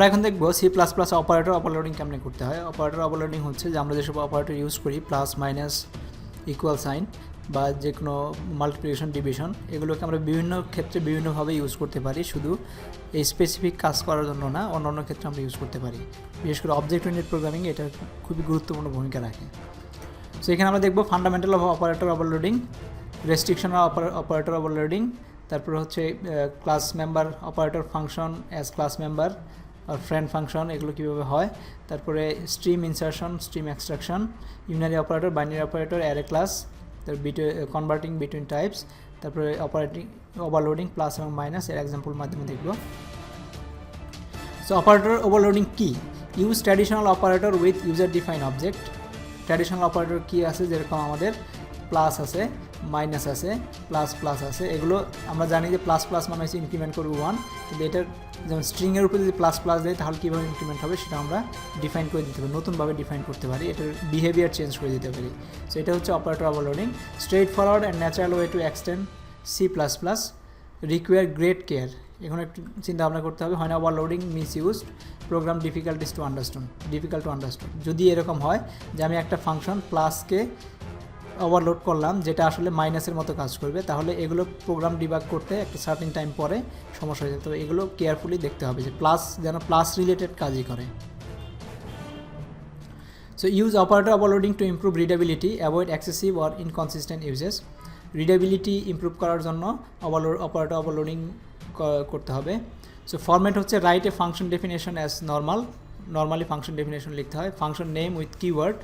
আমরা এখন দেখব C plus plus operator overloading কেমনে করতে হয়। অপারেটর অপারলোডিং হচ্ছে যে আমরা যেসব অপারেটর ইউজ করি প্লাস মাইনাস ইকুয়াল সাইন বা যে কোনো মাল্টিপ্লিকেশন ডিভিশন এগুলোকে আমরা বিভিন্ন ক্ষেত্রে বিভিন্নভাবে ইউজ করতে পারি। শুধু এই স্পেসিফিক কাজ করার জন্য না অন্য অন্য ক্ষেত্রে আমরা ইউজ করতে পারি। বিশেষ করে অবজেক্ট ইউনিট প্রোগ্রামিং এটা খুবই গুরুত্বপূর্ণ ভূমিকা রাখে। সো এখানে আমরা দেখব fundamental of operator overloading restriction of operator overloading তারপর হচ্ছে class member operator function as class member আর ফ্রেন্ড ফাংশন এগুলো কীভাবে হয়? তারপরে stream insertion stream extraction unary operator binary operator array class তারপর বিটু কনভার্টিং বিটুইন টাইপস তারপরে operating overloading plus এবং minus এর এক্সাম্পল মাধ্যমে দেখব। সো অপারেটর ওভারলোডিং কি? Use traditional operator with user define object traditional operator কি আছে? যেরকম আমাদের প্লাস আছে। মাইনাস আছে প্লাস প্লাস আছে, এগুলো আমরা জানি যে প্লাস প্লাস মানে হচ্ছে ইনক্রিমেন্ট করবে ওয়ান কিন্তু এটার যেমন স্ট্রিংয়ের উপরে যদি প্লাস প্লাস দেয়, তাহলে কীভাবে ইনক্রিমেন্ট হবে সেটা আমরা ডিফাইন করে দিতে পারি, নতুনভাবে ডিফাইন করতে পারি, এটার বিহেভিয়ার চেঞ্জ করে দিতে পারি। সো এটা হচ্ছে operator overloading straight forward and natural way to extend C plus plus require great care এখন একটু চিন্তা ভাবনা করতে হবে, হয় না overloading misused program difficulties to understand difficult to understand যদি এরকম হয় যে আমি একটা ফাংশন প্লাসকে ওভারলোড করলাম, যেটা আসলে মাইনাসের মতো কাজ করবে। তাহলে এগুলো প্রোগ্রাম ডিবাগ করতে একটা সার্টিন টাইম পরে সমস্যা হয়ে যাবে তবে এগুলো কেয়ারফুলি দেখতে হবে যে প্লাস যেন প্লাস রিলেটেড কাজই করে। So use operator overloading to improve readability avoid excessive or inconsistent uses readability improve করার জন্য ওভারলোড অপারেটর ওভারলোডিং করতে হবে। সো ফরম্যাট হচ্ছে write a function definition as normal normally function definition লিখতে হয়। ফাংশন নেম উইথ কিওয়ার্ড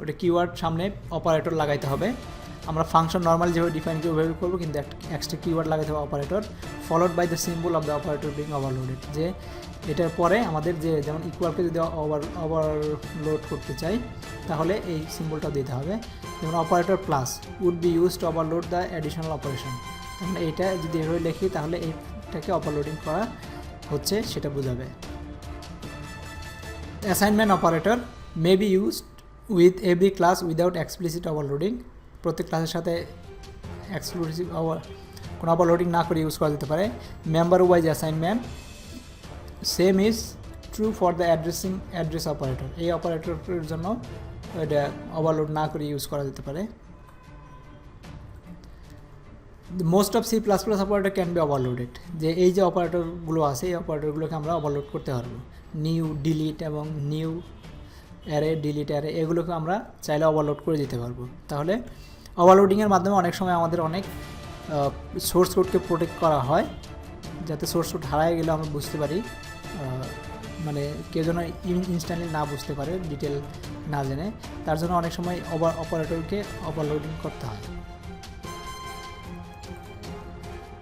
ওটা keyword সামনে operator লাগাইতে হবে। আমরা ফাংশন নর্মাল যেভাবে ডিফাইন করি করব, কিন্তু এক্সট্রা কিওয়ার্ড লাগাইতে হবে operator followed by the symbol of the operator being overloaded যে এটার পরে আমাদের যে যেমন ইকুয়ালকে যদি ওভার ওভারলোড করতে চাই, তাহলে এই সিম্বলটা দিতে হবে। যেমন operator plus would be use to overload the additional operation তাহলে এইটা যদি এভাবে লিখি, তাহলে এইটাকে ওভারলোডিং করা হচ্ছে, সেটা বোঝাবে। Assignment operator may be used with every class without explicit overloading প্রত্যেক ক্লাসের সাথে এক্সক্লুসিভ ওভার কোনো ওভারলোডিং না করে ইউজ করা যেতে পারে। Member wise assignment same is true for the addressing address operator এই অপারেটরের জন্য এটা ওভারলোড না করে ইউজ করা যেতে পারে। Most of C plus plus operator can be overloaded যে এই যে অপারেটরগুলো আছে, এই অপারেটরগুলোকে আমরা ওভারলোড করতে পারব। নিউ ডিলিট এবং নিউ অ্যারে ডিলিট অ্যারে এগুলোকে আমরা চাইলে ওভারলোড করে দিতে পারব। তাহলে ওভারলোডিংয়ের মাধ্যমে অনেক সময় আমাদের অনেক সোর্স কোডকে প্রোটেক্ট করা হয়, যাতে সোর্স কোড হারায় গেলে আমরা বুঝতে পারি মানে কেউ যেন ইনস্ট্যান্টলি না বুঝতে পারে ডিটেল না জেনে। তার জন্য অনেক সময় ওভার অপারেটরকে ওভারলোডিং করতে হয়।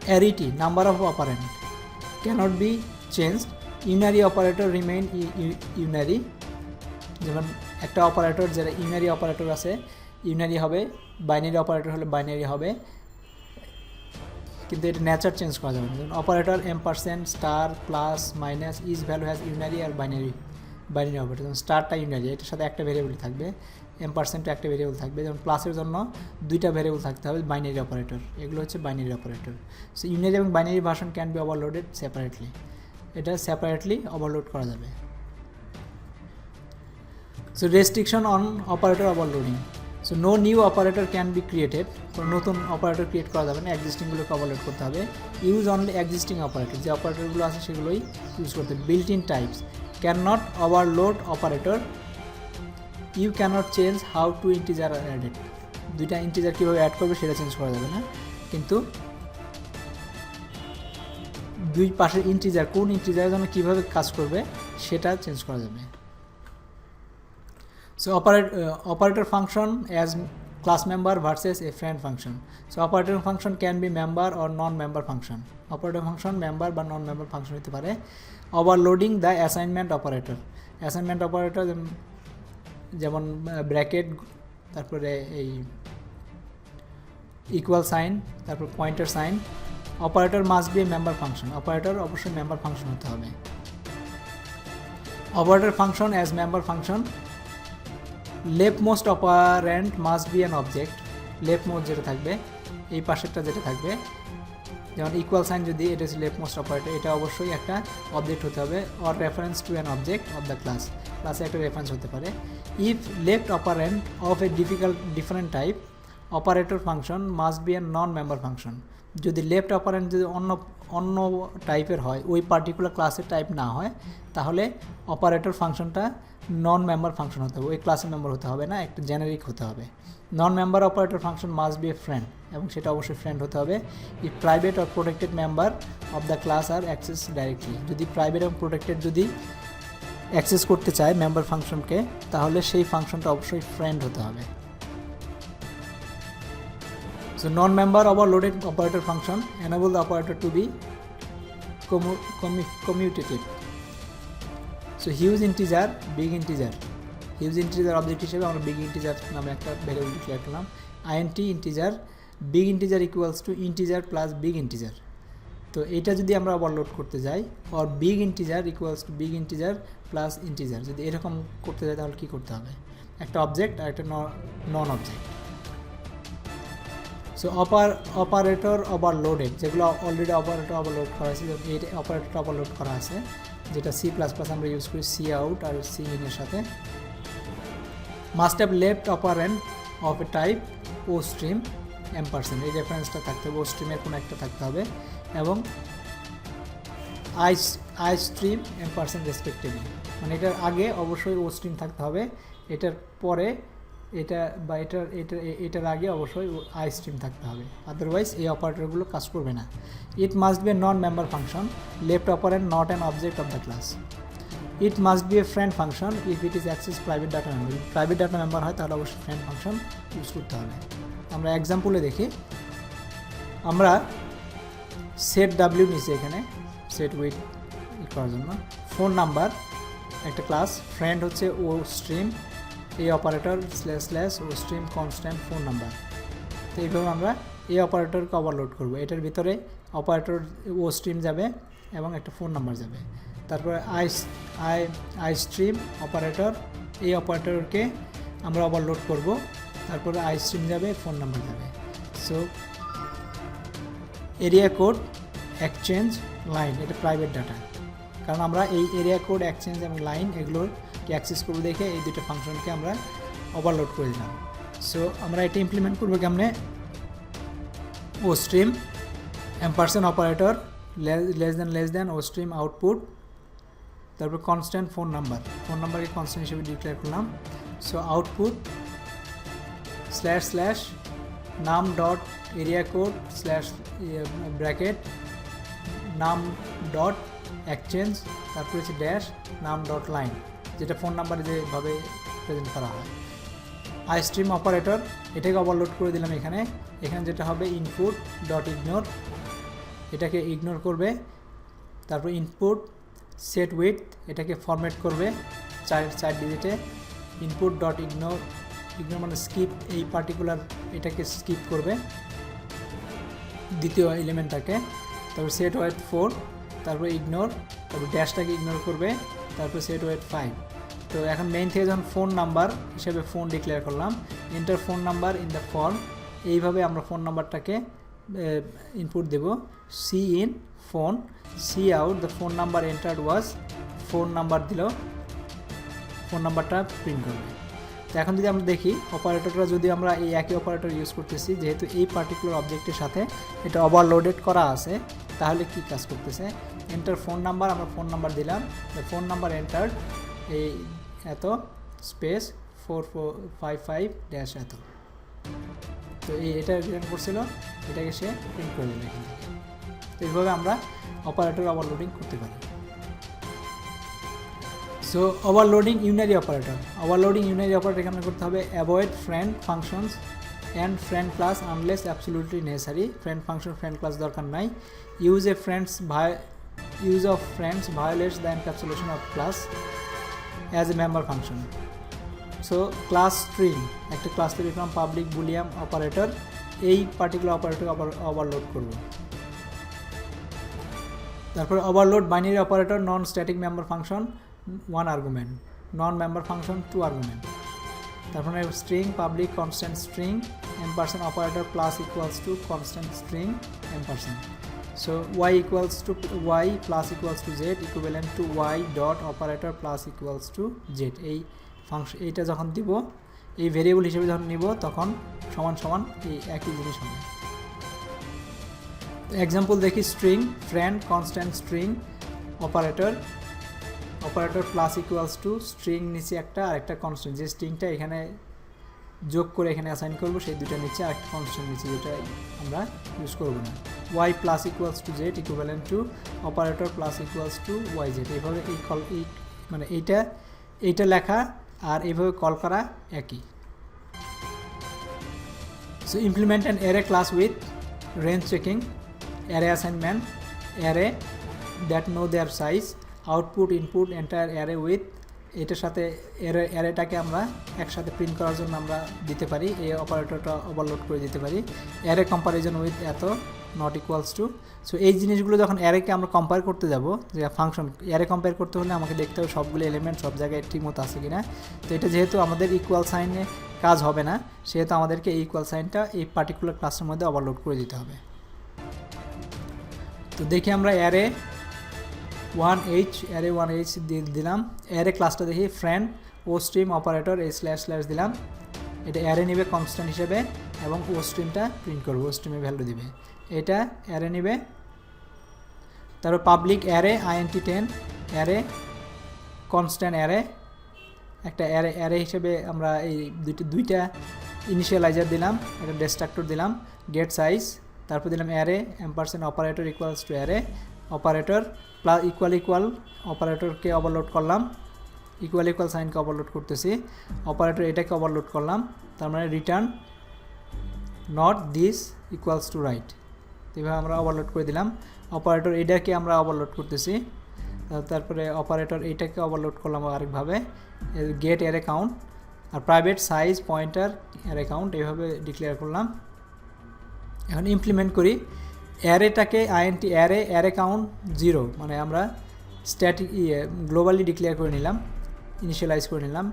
Arity number of operand cannot be change unary operator remain unary যেমন একটা অপারেটর যেটা ইউনারি অপারেটর আছে ইউনারি হবে বাইনারি অপারেটর হলে বাইনারি হবে। কিন্তু এটা নেচার চেঞ্জ করা যাবে যেমন operator ampersand star plus minus is value has unary R binary binary operator যেমন স্টারটা ইউনারি এটার সাথে একটা ভেরিয়েবল থাকবে এম পার্সেন্টটা একটা ভেরিয়েবল থাকবে। যেমন প্লাসের জন্য দুইটা ভেরিয়েবল থাকতে হবে বাইনারি অপারেটর এগুলো হচ্ছে বাইনারি অপারেটর সো ইউনারি এবং binary version can be overloaded separately এটা সেপারেটলি ওভারলোড করা যাবে। So restriction on operator overloading so no new operator can be created নতুন অপারেটর ক্রিয়েট করা যাবে না এক্সিস্টিংগুলোকে ওভারলোড করতে হবে। ইউজ অনলি এক্সিস্টিং অপারেটর যে অপারেটরগুলো আছে সেগুলোই ইউজ করতে হবে। Built in types can not overload operator you can't change how to integer added দুইটা ইন্টিজার কীভাবে অ্যাড করবে সেটা চেঞ্জ করা যাবে না। কিন্তু দুই পাশের ইন্টিজার কোন ইন্টিজারের জন্য কীভাবে কাজ করবে সেটা চেঞ্জ করা যাবে। So operate operator function as class member versus a friend function so operator function can be member or non member function operator function member বা মেম্বার ফাংশন হতে পারে overloading the assignment operator assignment operator যেমন bracket তারপরে এই equal sign তারপর pointer sign operator must be member function operator অবশ্যই member function হতে হবে। Operator function as member function left operand must be an object left most যেটা থাকবে, এই পাশেরটা যেটা থাকবে, যেমন ইকুয়াল সাইন যদি এটা হচ্ছে লেফট মোস্ট অপারেটর, এটা অবশ্যই একটা অবজেক্ট হতে হবে or reference to an object of the class ক্লাসে একটা রেফারেন্স হতে পারে। If left operand of a difficult different type operator function must be a non member function যদি লেফট অপারেন্ট যদি অন্য অন্য টাইপের হয়, ওই পার্টিকুলার ক্লাসের টাইপ না হয়, তাহলে অপারেটর ফাংশনটা নন মেম্বার ফাংশন হতে হবে, ওই ক্লাসের মেম্বার হতে হবে না, একটা জেনারিক হতে হবে। Non member operator function must be a friend এবং সেটা অবশ্যই ফ্রেন্ড হতে হবে। If private or protected member of the class are access directly যদি প্রাইভেট এবং প্রোটেক্টেড যদি অ্যাক্সেস করতে চায় মেম্বার ফাংশনকে তাহলে সেই ফাংশনটা অবশ্যই ফ্রেন্ড হতে হবে। So non-member overloaded operator function enable the operator to be commu- commu- commutative. So huge integer, big integer. Huge integer object হিসেবে আমরা বিগ ইন্টিজার নামে একটা ভ্যারিয়েবল ডিক্লেয়ার করলাম। INT integer big integer equals to integer plus big integer তো এটা যদি আমরা overload করতে যাই or big integer equals to big integer plus integer যদি এরকম করতে যাই তাহলে কী করতে হবে? একটা অবজেক্ট আর একটা non object so oper operator overloaded যেগুলো অলরেডি অপারেটর ওভারলোড করা আছে এই অপারেটর ওভারলোড করা আছে, যেটা সি প্লাস প্লাস আমরা ইউজ করি সি আউট আর সি ইন এর সাথে। Must have left operand of a type ostream ampersand এই রেফারেন্সটা থাকতে হবে ও স্ট্রিমের কোনো একটা থাকতে হবে, এবং I I stream M percent respectively মানে এটার আগে অবশ্যই ও স্ট্রিম থাকতে হবে, এটার পরে এটা বা এটার এটা এটার আগে অবশ্যই আই স্ট্রিম থাকতে হবে। আদারওয়াইজ এই অপারেটরগুলো কাজ করবে না। It must be a non member function left operand not an object of the class it must be a friend function if it is access private data member private data member হয়, তাহলে অবশ্যই friend function use করতে হবে। আমরা এক্সাম্পলে দেখি। আমরা set W নিচে এখানে সেট উইথ করার জন্য। ফোন নাম্বার একটা ক্লাস ফ্রেন্ড হচ্ছে ও স্ট্রিম এই operator slash slash O stream constant phone number তো এইভাবে আমরা এই অপারেটরকে ওভারলোড করব। এটার ভিতরে অপারেটর ও স্ট্রিম যাবে এবং একটা ফোন নাম্বার যাবে। তারপরে I I I stream operator এই অপারেটরকে আমরা ওভারলোড করব। তারপরে আই স্ট্রিম যাবে ফোন নাম্বার যাবে। So area code exchange line এটা প্রাইভেট ডাটা কারণ আমরা এই এরিয়া কোড এক্সচেঞ্জ এবং লাইন এগুলোর অ্যাক্সেস করব দেখে এই দুটো ফাংশনকে আমরা ওভারলোড করে দিলাম। সো আমরা এটা ইমপ্লিমেন্ট করব কেমনে? O stream ampersand operator less than less than O stream output তারপর কনস্ট্যান্ট ফোন নাম্বার ফোন নাম্বারকে কনস্ট্যান্ট হিসেবে ডিক্লেয়ার করলাম। So output slash slash num dot area code slash bracket num dot exchange তারপর হচ্ছে dash নাম dot line যেটা phone নাম্বারে যেভাবে প্রেজেন্ট করা হয়। আই স্ট্রিম অপারেটর, এটাকে ওভারলোড করে দিলাম এখানে। এখানে যেটা হবে ইনপুট ডট ইগনোর এটাকে ইগনোর করবে। তারপর ইনপুট সেট উইথ এটাকে ফরম্যাট করবে চার চার ডিজিটে ইনপুট ডট ইগনোর ইগনোর মানে স্কিপ এই পার্টিকুলার এটাকে স্কিপ করবে দ্বিতীয় এলিমেন্টটাকে তারপর সেট ওয়েট ফোর তারপর ইগনোর তারপর ড্যাশটাকে ইগনোর করবে। তারপর সেট ওয়েট ফাইভ তো এখন মেইন থেকে যখন ফোন নাম্বার হিসেবে ফোন ডিক্লেয়ার করলাম enter phone number in the form এইভাবে আমরা ফোন নাম্বারটাকে input Dev. C in phone C out the phone number entered was phone number দিল ফোন নাম্বারটা প্রিন্ট করবে। তো এখন যদি আমরা দেখি অপারেটরটা যদি আমরা এই একই অপারেটর ইউজ করতেছি, যেহেতু এই পার্টিকুলার অবজেক্টের সাথে এটা ওভারলোডেড করা আছে, তাহলে কি কাজ করতেছে? এন্টার ফোন নাম্বার আমরা ফোন নাম্বার দিলাম। ফোন নাম্বার এন্টার এই এত space four four five five dash এত। তো এই এটা রিটার্ন করছিল? এটাকে সে প্রিন্ট করে দিল এখান এইভাবে আমরা অপারেটর ওভারলোডিং করতে পারি। So overloading unary operator overloading unary operator এখানে করতে হবে। Avoid friend functions and friend class unless absolutely necessary friend function friend class দরকার নাই। ইউজ এ ফ্রেন্ডস ভাই use of friends violates the encapsulation of class as a member function so class string একটা class তৈরি করলাম public boolean operator এই particular operator overload করব। তারপর overload binary operator non static member function one argument non member function two argument তারপরে string public constant string ampersand operator plus equals to constant string ampersand so Y equals to Y plus equals to Z equivalent to Y dot operator plus equals to Z এই function এইটা যখন দিব, এই variable হিসেবে যখন নিব, তখন সমান সমান এই একই জিনিস হবে। এক্সাম্পল দেখি string friend constant string operator operator plus equals to string নিচে একটা আর একটা কনস্ট্যান্ট যে স্ট্রিংটা এখানে যোগ করে এখানে অ্যাসাইন করব, সেই দুটো নিচে আর একটা কনস্ট্যান্ট নিচে, যেটা আমরা ইউজ করব না। Y plus equals to Z equivalent to operator plus equals to Y Z এইভাবে এই কল এই মানে এইটা এইটা লেখা আর এইভাবে কল করা একই। So implement an array class with range checking array assignment array that know their size output input entire array with এটার সাথে অ্যারে অ্যারেটাকে আমরা একসাথে প্রিন্ট করার জন্য আমরা দিতে পারি, এই অপারেটরটা ওভারলোড করে দিতে পারি। অ্যারে কম্পারিজন উইথ এত নট ইকুয়ালস টু সো এই জিনিসগুলো যখন অ্যারেকে আমরা কম্পেয়ার করতে যাব, যে ফাংশন অ্যারে কম্পেয়ার করতে হলে আমাকে দেখতে হবে সবগুলো এলিমেন্ট সব জায়গায় ঠিকমতো আছে কিনা। তো এটা যেহেতু আমাদের ইকুয়াল সাইনে কাজ হবে না, সেহেতু আমাদেরকে এই ইকুয়াল সাইনটা এই পার্টিকুলার ক্লাসের মধ্যে ওভারলোড করে দিতে হবে। তো দেখি আমরা array one H array one H দিয়ে দিলাম। অ্যারে ক্লাসটা দেখি ফ্রেন্ড ও স্ট্রিম অপারেটর এই স্ল্যাশ স্ল্যাশ দিলাম। এটা অ্যারে নেবে কনস্ট্যান্ট হিসেবে এবং ও স্ট্রিমটা প্রিন্ট করব ও স্ট্রিমে ভ্যালু দিবে। এটা অ্যারে নেবে। তারপর public array INT ten array constant array একটা অ্যারে অ্যারে হিসেবে আমরা এই দুইটা দুইটা ইনিশিয়ালাইজার দিলাম, একটা ডেস্ট্রাক্টর দিলাম গেট সাইজ তারপর দিলাম array ampersand operator equals to array operator plus equal equal অপারেটরকে overload করলাম ইকুয়াল ইকুয়াল সাইনকে ওভারলোড করতেছি অপারেটর এটাকে ওভারলোড করলাম, তার মানে return not this equals to right এভাবে আমরা ওভারলোড করে দিলাম। অপারেটর এটাকে আমরা ওভারলোড করতেছি। তারপরে অপারেটর এইটাকে ওভারলোড করলাম আরেকভাবে। গেটের অ্যাকাউন্ট আর প্রাইভেট সাইজ পয়েন্টার এর অ্যাকাউন্ট এইভাবে ডিক্লেয়ার করলাম। এখন ইমপ্লিমেন্ট করি। অ্যারেটাকে INT array array count zero মানে আমরা স্ট্যাটিক ইয়ে গ্লোবালি ডিক্লেয়ার করে নিলাম ইনিশিয়ালাইজ করে নিলাম।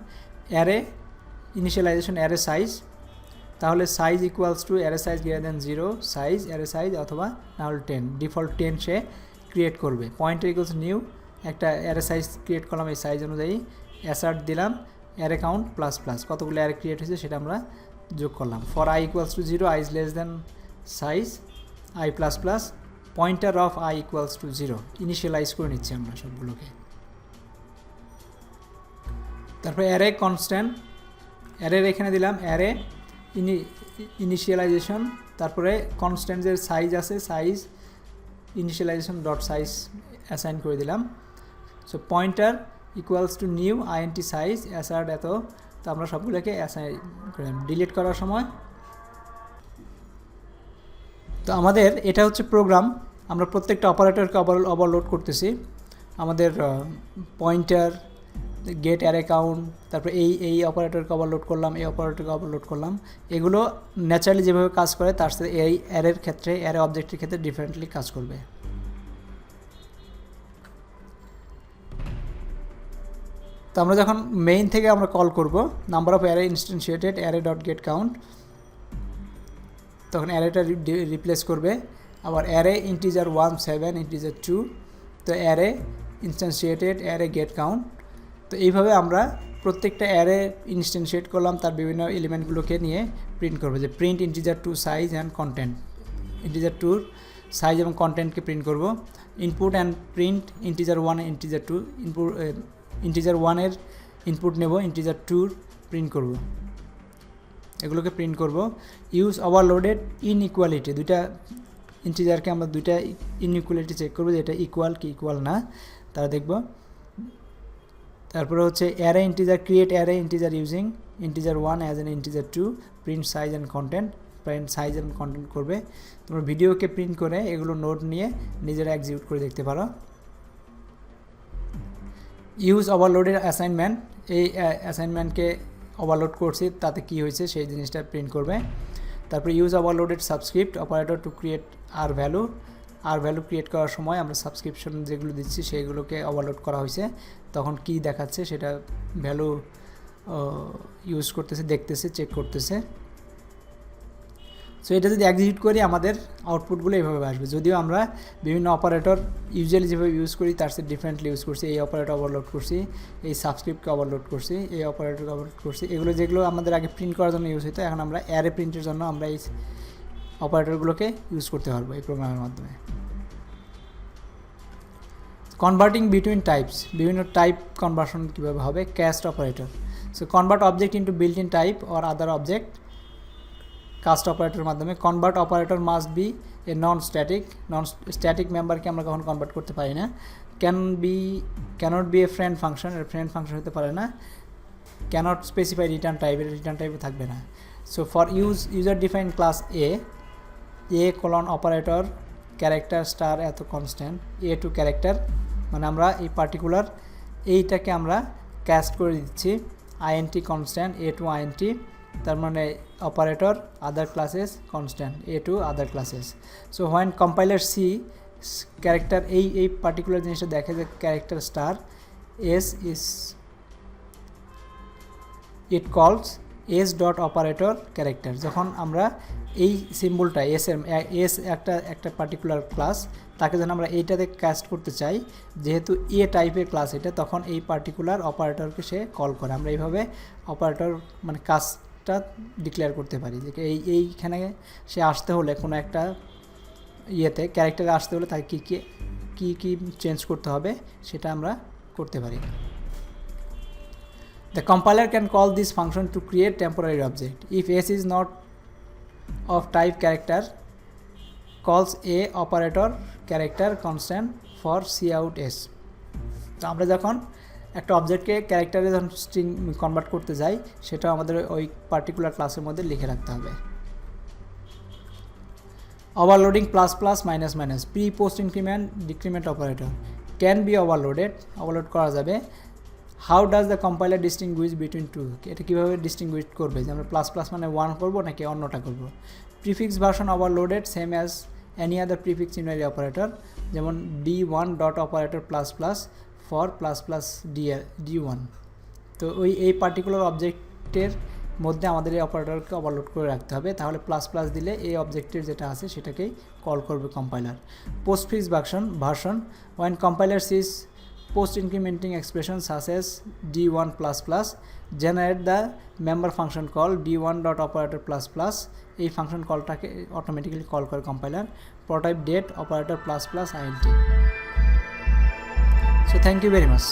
অ্যারে ইনিশিয়ালাইজেশন অ্যারে সাইজ তাহলে size equals to array size greater than zero size array size অথবা না হলে টেন ডিফল্ট টেন সে ক্রিয়েট করবে। পয়েন্টার ইকুয়ালস নিউ একটা অ্যারে সাইজ ক্রিয়েট করলাম, এই সাইজ অনুযায়ী অ্যাসার্ট দিলাম অ্যারে কাউন্ট প্লাস প্লাস কতগুলো অ্যারে ক্রিয়েট হয়েছে সেটা আমরা যোগ করলাম। For I equals to zero I is less than size I plus plus pointer of I equals to zero initialize করে নিচ্ছি আমরা সবগুলোকে। তারপরে অ্যারে কনস্ট্যান্ট অ্যারের এখানে দিলাম অ্যারে ইনি ইনিশিয়ালাইজেশন তারপরে কনস্ট্যান্টের সাইজ আছে size initialization dot size assign করে দিলাম। So pointer equals to new INT size assert এত, তো আমরা সবগুলোকে অ্যাসাইন করলাম। ডিলিট করার সময়। তো আমাদের এটা হচ্ছে প্রোগ্রাম আমরা প্রত্যেকটা অপারেটরকে ওভারলোড করতেছি। আমাদের পয়েন্টার গেট অ্যার অ্যাকাউন্ট তারপর এই এই অপারেটরকে ওভারলোড করলাম, এই অপারেটরকে ওভারলোড করলাম, এগুলো ন্যাচারালি যেভাবে কাজ করে তার সাথে এই অ্যারের ক্ষেত্রে অ্যারে অবজেক্টের ক্ষেত্রে ডিফারেন্টলি কাজ করবে। তো আমরা যখন মেইন থেকে আমরা কল করব number of array instantiated array dot get count তখন অ্যারেটা রিপ্লেস করবে। আবার array integer one seven integer two তো array instantiated array get count তো এইভাবে আমরা প্রত্যেকটা অ্যারে ইনস্টেন্সিয়েট করলাম, তার বিভিন্ন এলিমেন্টগুলোকে নিয়ে প্রিন্ট করব। যে print integer two size and content integer tour size এবং কন্টেন্টকে প্রিন্ট করব। Input and print integer one integer two input integer ওয়ানের ইনপুট নেব ইন্টিজার টুর প্রিন্ট করব। এগুলোকে প্রিন্ট করব। ইউজ ওভারলোডেড ইনইকুয়ালিটি দুইটা ইন্টিজারকে আমরা দুইটা ইনইকুয়ালিটি চেক করব যে এটা ইকুয়াল কি ইকুয়াল না, তারা দেখব। তারপরে হচ্ছে array integer create array integer using integer one as an integer two print size and content print size and content করবে। তোমরা ভিডিওকে প্রিন্ট করে এগুলো নোট নিয়ে নিজেরা এক্সিকিউট করে দেখতে পারো। ইউজ ওভারলোডের অ্যাসাইনমেন্ট এই অ্যাসাইনমেন্টকে ওভারলোড করছি, তাতে কি হয়েছে সেই জিনিসটা প্রিন্ট করবে। তারপরে use overloaded subscript operator to create R value R value create করার সময় আমরা সাবস্ক্রিপশন যেগুলো দিচ্ছি সেইগুলোকে ওভারলোড করা হয়েছে। তখন কি দেখাচ্ছে সেটা ভ্যালু ইউজ করতেছে, দেখতেছে চেক করতেছে। সো এটা যদি এক্সিকিউট করি আমাদের আউটপুটগুলো এইভাবে আসবে। যদিও আমরা বিভিন্ন অপারেটর ইউজুয়ালি যেভাবে ইউজ করি তার সাথে ডিফারেন্টলি ইউজ করছি। এই অপারেটর ওভারলোড করছি, এই সাবস্ক্রিপ্টকে ওভারলোড করছি, এই অপারেটরকে ওভারলোড করছি। এগুলো যেগুলো আমাদের আগে প্রিন্ট করার জন্য ইউজ হতো এখন আমরা অ্যারে প্রিন্টের জন্য আমরা এই অপারেটরগুলোকে ইউজ করতে পারব এই প্রোগ্রামের মাধ্যমে। কনভার্টিং বিটুইন টাইপস বিভিন্ন টাইপ কনভার্সন কীভাবে হবে cast operator so convert object into built in type or other object cast অপারেটরের মাধ্যমে। Convert operator must be a non static non static মেম্বারকে আমরা কখন কনভার্ট করতে পারি না। Can be cannot be a friend function এর ফ্রেন্ড ফাংশন হতে পারে না। ক্যানট স্পেসিফাই রিটার্ন টাইপের রিটার্ন টাইপে থাকবে না। So for use user define class a a colon operator character star এত কনস্ট্যান্ট এ টু ক্যারেক্টার মানে আমরা এই পার্টিকুলার এইটাকে আমরা ক্যাস্ট করে দিচ্ছি INT constant a to INT তার মানে operator other classes constant A to other classes so when compiler see character এই এই পার্টিকুলার জিনিসটা দেখে যে character star S is it calls S dot operator character যখন আমরা এই সিম্বলটা এস এর এস একটা একটা পার্টিকুলার ক্লাস তাকে যেন আমরা এইটাতে কাস্ট করতে চাই যেহেতু এ টাইপের ক্লাস এটা তখন এই পার্টিকুলার অপারেটরকে সে কল করে আমরা এইভাবে অপারেটর মানে কাজটা ডিক্লেয়ার করতে পারি যে এই এইখানে সে আসতে হলে কোনো একটা ইয়েতে ক্যারেক্টারে আসতে হলে তাকে কী কী কী কী চেঞ্জ করতে হবে সেটা আমরা করতে পারি The compiler can call this function to create temporary object. If s is not of type character, calls a operator character constant for cout S তো আমরা যখন একটা অবজেক্টকে ক্যারেক্টারে যখন স্ট্রিং কনভার্ট করতে যাই, সেটা আমাদের ওই পার্টিকুলার ক্লাসের মধ্যে লিখে রাখতে হবে। Overloading plus plus minus minus pre post increment decrement operator can be overloaded overload করা যাবে। How does the compiler distinguish between two এটা কীভাবে ডিস্টিংগুইশ করবে? যে আমরা প্লাস প্লাস মানে ওয়ান করব নাকি অন্যটা করব? Prefix version overloaded same as any other prefix unary operator, যেমন d1 one dot operator plus plus for plus plus D D one তো ওই, এই পার্টিকুলার অবজেক্টের মধ্যে আমাদের এই অপারেটরকে ওভারলোড করে রাখতে হবে। তাহলে প্লাস প্লাস দিলে এই অবজেক্টের যেটা আছে সেটাকেই কল করবে compiler postfix version version one compiler sees post incrementing expression such as d1 plus plus generate the member function call d1 dot operator plus plus এই ফাংশন কলটাকে অটোমেটিক্যালি কল করে compiler prototype date operator plus plus INT so thank you very much